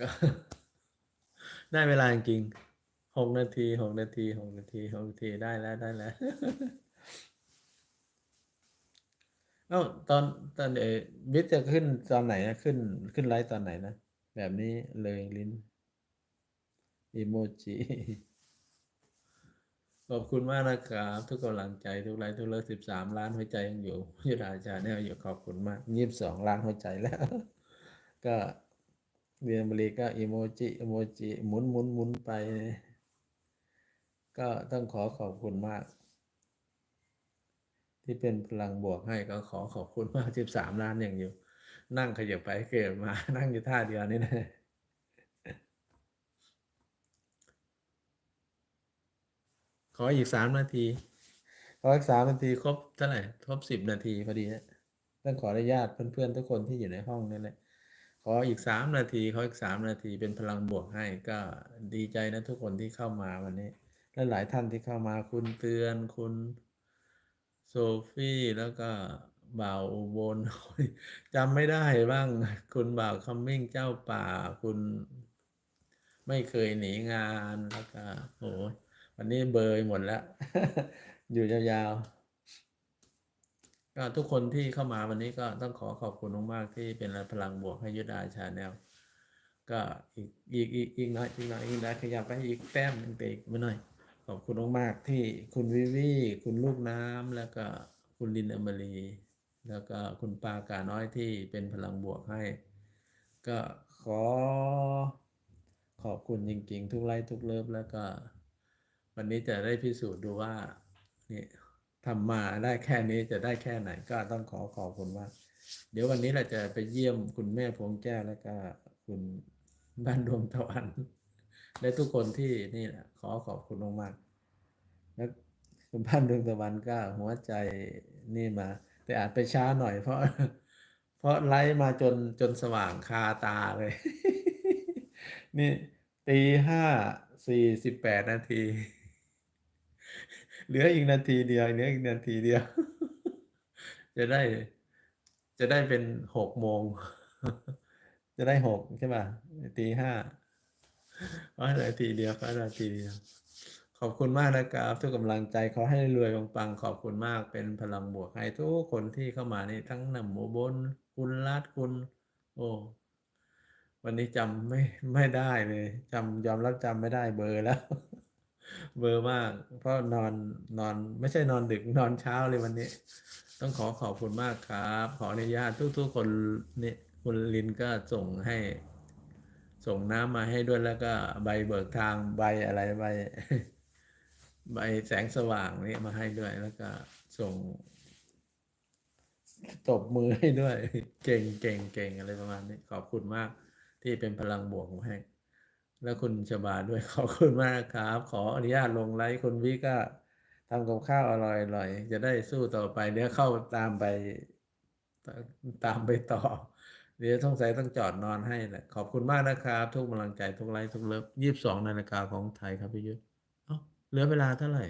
ก็ได้เวลาจริงหกนาทีหกนาทีหกนาทีหกนาทีได้แล้วได้แล้วเอ้าตอนตอนเออวิทจะขึ้นตอนไหนนะขึ้นขึ้นไลฟ์ตอนไหนนะแบบนี้เลยลิ้นอีโมจิขอบคุณมากนะครับ ทุกกำลังใจทุกไลค์ทุกเลิฟสิบสามล้านหัวใจยังอยู่ยุดาจาเนี่ยอยู่ขอบคุณมากยี่สิบสองล้านหัวใจแล้ว ก็ เวียนบรีก็อีโมจิอีโมจิหมุนหมุนหมุนไป ก็ต้องขอขอบคุณมาก ที่เป็นพลังบวกให้ก็ขอขอบคุณมากสิบสามล้านอย่างอยู่ นั่งขยับไปเกิดมา นั่งอยู่ท่าเดียวนี่นะขออีกสามนาทีขออีกสามนาทีครบเท่าไหร่ครบสิบนาทีพอดีนะต้องขออนุญาตเพื่อนๆทุกคนที่อยู่ในห้องนี่แหละ ขออีกสามนาทีขออีกสามนาทีเป็นพลังบวกให้ก็ดีใจนะทุกคนที่เข้ามาวันนี้ และหลายท่านที่เข้ามาคุณเตือนคุณโซฟี่แล้วก็บ่าวอุบลจำไม่ได้บ้าง คุณบ่าวคัมมิ่งเจ้าป่า คุณไม่เคยหนีงานแล้วก็โอ้ยวันนี้เบยหมดแล้ว อยู่ยาวๆ ก็ทุกคนที่เข้ามาวันนี้ก็ต้องขอขอบคุณมากๆที่เป็นพลังบวกให้ยุดาชาแนลก็อีกอีกอีกอีกน้อยอีกน้อยอีกน้อยขยับไปอีกแต้มหนึ่งไปอีกไม่น้อยขอบคุณมากๆที่คุณวิวีคุณลูกน้ำแล้วก็คุณลินอมรี แล้วก็คุณปากาน้อยที่เป็นพลังบวกให้ ก็ขอขอบคุณจริงๆ ทุกไลค์ทุกเลิฟแล้วก็ วันนี้จะได้พิสูจน์ดูว่านี่ ทำมาได้แค่นี้จะได้แค่ไหนก็ต้องขอขอบคุณมากเดี๋ยววันนี้เราจะไปเยี่ยมคุณแม่พวงแก้วแล้วก็คุณบ้านดวงตะวันและทุกคนที่นี่แหละขอขอบคุณมากๆแล้วคุณบ้านดวงตะวันก็หัวใจนี่มา แต่อาจไปช้าหน่อยเพราะ เพราะไลฟ์มาจนจนสว่างคาตาเลย นี่ตีห้าสี่สิบแปดนาที เหลืออีกนาทีเดียวเหลืออีกนาทีเดียว จะได้ จะได้เป็นหกโมง จะได้หกใช่ป่ะตีห้าเพราะนาทีเดียวเพราะนาทีเดียวขอบคุณมากนะครับทุกกำลังใจขอให้รวยปังๆขอบคุณมากเป็นพลังบวกให้ทุกคนที่เข้ามานี่ทั้งหนำหมูบน คุณรัดคุณ โอ้วันนี้จำไม่ไม่ได้เลยจำยอมรับจำไม่ได้เบอร์แล้ว เบอร์มาก เพราะนอนนอนไม่ใช่นอนดึกนอนเช้าเลยวันนี้ ต้องขอขอบคุณมากครับ ขออนุญาตทุกๆคนนี่คุณลินก็ส่งให้ ส่งน้ำมาให้ด้วยแล้วก็ใบเบิกทางใบอะไรใบใบแสงสว่างนี่มาให้ด้วยแล้วก็ส่งตบมือให้ด้วย เก่งเก่งเก่งอะไรประมาณนี้ ขอบคุณมากที่เป็นพลังบวกมาให้ แล้วคุณชบาด้วยขอบคุณมากครับ ขออนุญาตลงไลฟ์คุณวิก็ทำกับข้าวอร่อยอร่อยจะได้สู้ต่อไป เดี๋ยวเข้าตามไป ตามไปต่อ เดี๋ยวต้องใส่ต้องจอดนอนให้แหละขอบคุณมากนะครับ ทุกกำลังใจทุกไลฟ์ทุกเลิฟยี่สิบสองนาฬิกาของไทยครับพี่ยุทธเอ้าเหลือเวลาเท่าไหร่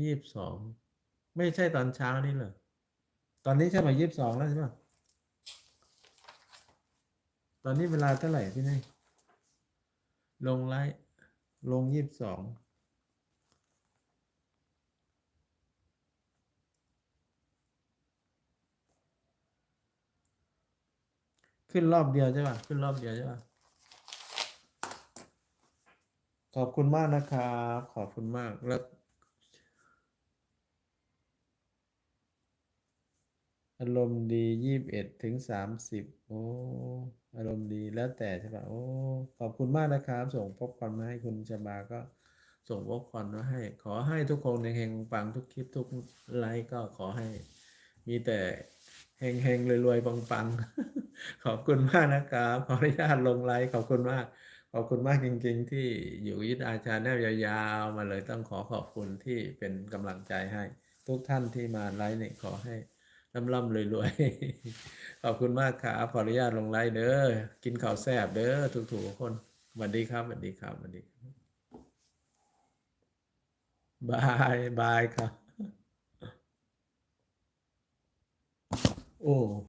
ยี่สิบสองไม่ใช่ตอนเช้านี่เหรอตอนนี้ใช่ไหมยี่สิบสองแล้วใช่ไหม ตอนนี้เวลาเท่าไหร่พี่นายลงไลฟ์ลงยี่สิบสองขึ้นรอบเดียวใช่ป่ะ ขึ้นรอบเดียวใช่ป่ะ ขอบคุณมากนะครับ ขอบคุณมากแล้ว อารมณ์ดียี่สิบเอ็ดถึงสามสิบโอ้อารมณ์ดีแล้วแต่ใช่ป่ะโอ้ขอบคุณมากนะครับ ส่งป๊อปคอนมาให้คุณชบาก็ส่งป๊อปคอนมาให้ ขอให้ทุกคนเฮงๆปังทุกคลิปทุกไลค์ก็ขอให้ มีแต่เฮงเฮงๆรวยๆปังๆ ขอบคุณมากนะครับ ขออนุญาตลงไลค์ขอบคุณมาก ขอบคุณมากจริง ๆ ที่อยู่ยึดอาชาแนลยาวๆ มาเลยต้องขอขอบคุณที่เป็นกำลังใจให้ ทุกท่านที่มาไลฟ์เนี่ยขอให้ ร่ำร่ำรวยๆขอบคุณมากครับขออนุญาตลงไลน์เด้อกินข้าวแซ่บเด้อถูกๆคนสวัสดีครับสวัสดีครับสวัสดีบายบายครับ โอ้